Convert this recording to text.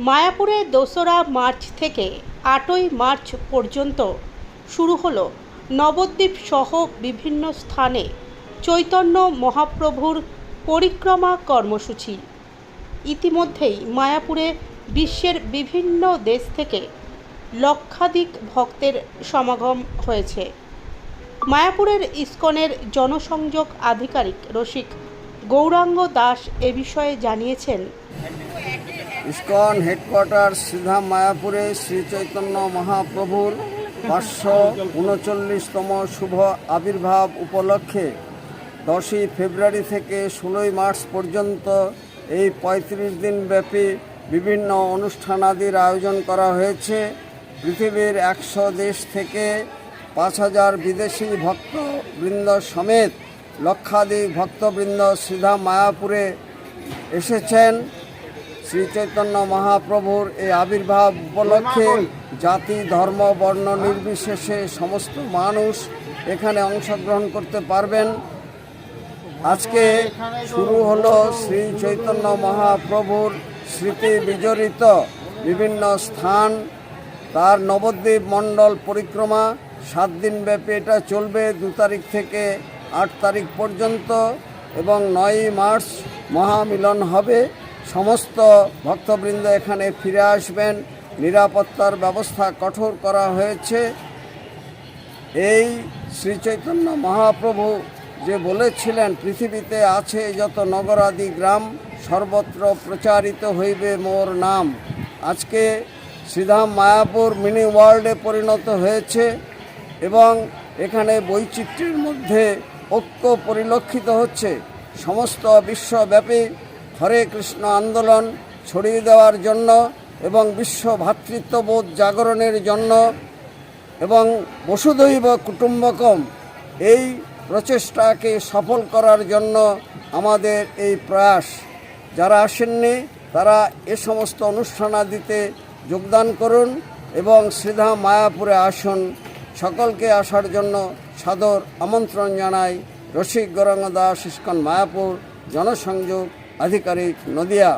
মায়াপুরে দোসরা মার্চ থেকে আটই মার্চ পর্যন্ত শুরু হলো নবদ্বীপ সহ বিভিন্ন স্থানে চৈতন্য মহাপ্রভুর পরিক্রমা কর্মসূচি। ইতিমধ্যেই মায়াপুরে বিশ্বের বিভিন্ন দেশ থেকে লক্ষাধিক ভক্তের সমাগম হয়েছে। মায়াপুরের ইস্কনের জনসংযোগ আধিকারিক রসিক গৌরাঙ্গ দাস এ বিষয়ে জানিয়েছেন ইস্কন হেডকোয়ার্টার সিধা মায়াপুরে শ্রী চৈতন্য মহাপ্রভুর পাঁচশো উনচল্লিশতম শুভ আবির্ভাব উপলক্ষে দশই ফেব্রুয়ারি থেকে ষোলোই মার্চ পর্যন্ত এই পঁয়ত্রিশ দিন ব্যাপী বিভিন্ন অনুষ্ঠানাদির আয়োজন করা হয়েছে। পৃথিবীর একশো দেশ থেকে পাঁচ হাজার বিদেশি ভক্তবৃন্দ সমেত লক্ষাধিক ভক্তবৃন্দ সিধা মায়াপুরে এসেছেন। শ্রী চৈতন্য মহাপ্রভুর এই আবির্ভাব উপলক্ষে জাতি, ধর্ম, বর্ণ নির্বিশেষে সমস্ত মানুষ এখানে অংশগ্রহণ করতে পারবেন। আজকে শুরু হলো শ্রী চৈতন্য মহাপ্রভুর স্মৃতি বিজড়িত বিভিন্ন স্থান। তার নবদ্বীপ মণ্ডল পরিক্রমা সাত দিন ব্যাপী এটা চলবে দু তারিখ থেকে আট তারিখ পর্যন্ত এবং নয়ই মার্চ মহামিলন হবে। সমস্ত ভক্তবৃন্দ এখানে ফিরে আসবেন। নিরাপত্তার ব্যবস্থা কঠোর করা হয়েছে। এই শ্রী চৈতন্য মহাপ্রভু যে বলেছিলেন, পৃথিবীতে আছে যত নগরাদি গ্রাম, সর্বত্র প্রচারিত হইবে মোর নাম। আজকে শ্রীধাম মায়াপুর মিনি ওয়ার্ল্ডে পরিণত হয়েছে এবং এখানে বৈচিত্র্যের মধ্যে ঐক্য পরিলক্ষিত হচ্ছে। সমস্ত বিশ্বব্যাপী হরে কৃষ্ণ আন্দোলন ছড়িয়ে দেওয়ার জন্য এবং বিশ্ব ভ্রাতৃত্ববোধ জাগরণের জন্য এবং বসুধৈব কুটুম্বকম এই প্রচেষ্টাকে সফল করার জন্য আমাদের এই প্রয়াস। যারা আসেননি, তারা এ সমস্ত অনুষ্ঠানাদিতে যোগদান করুন এবং শ্রীধা মায়াপুরে আসুন। সকলকে আসার জন্য সাদর আমন্ত্রণ জানাই। রসিক গৌরাঙ্গ দাস ইস্কন মায়াপুর, জনসংযোগ আধিকারিক নদিয়া